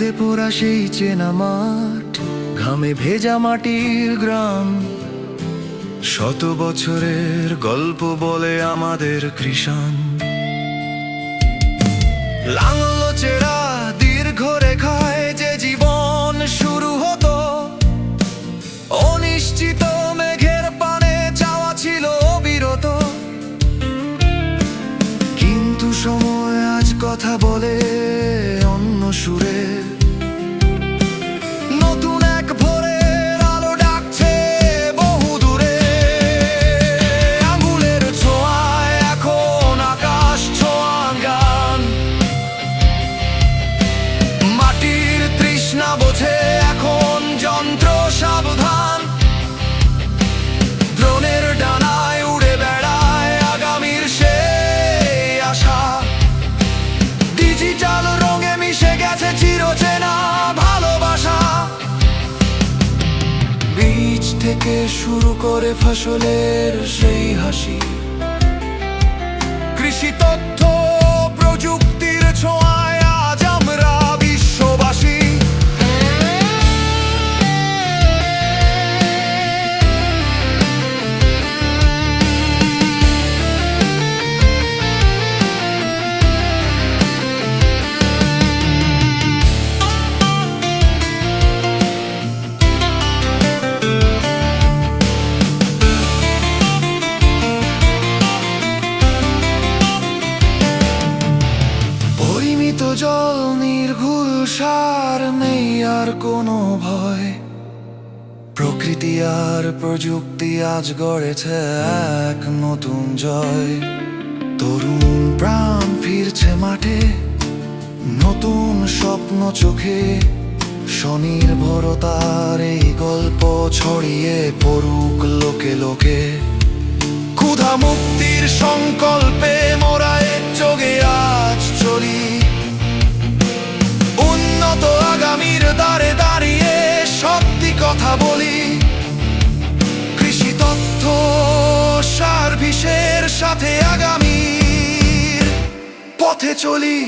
সেই চেনা মাঠ, ঘামে ভেজা মাটির গ্রাম। শত বছরের গল্প বলে আমাদের কৃষাণ। লাঙল চেরা দীর্ঘ রেখায় যে জীবন শুরু হতো, অনিশ্চিত মেঘের পানে চাওয়া ছিল অবিরত কিন্তু সময় আজ কথা বলে no চিরচেনা ভালোবাসা। বীজ থেকে শুরু করে ফসলের সেই হাসি। কৃষি তথ্য সার নেই আর কোনো ভয়। প্রকৃতি আর প্রযুক্তি আজ গড়েছে এক নতুন জয়। তরুণ প্রাণ ফিরছে মাঠে, নতুন স্বপ্ন চোখে। স্বনির্ভরতার এই গল্প ছড়িয়ে পড়ুক লোকে লোকে। ক্ষুধা মুক্তির সংকল্পে আগামীর দ্বারে দাঁড়িয়ে সত্যি কথা বলি। কৃষি তথ্য সার্ভিসের সাথে আগামী পথে চলি।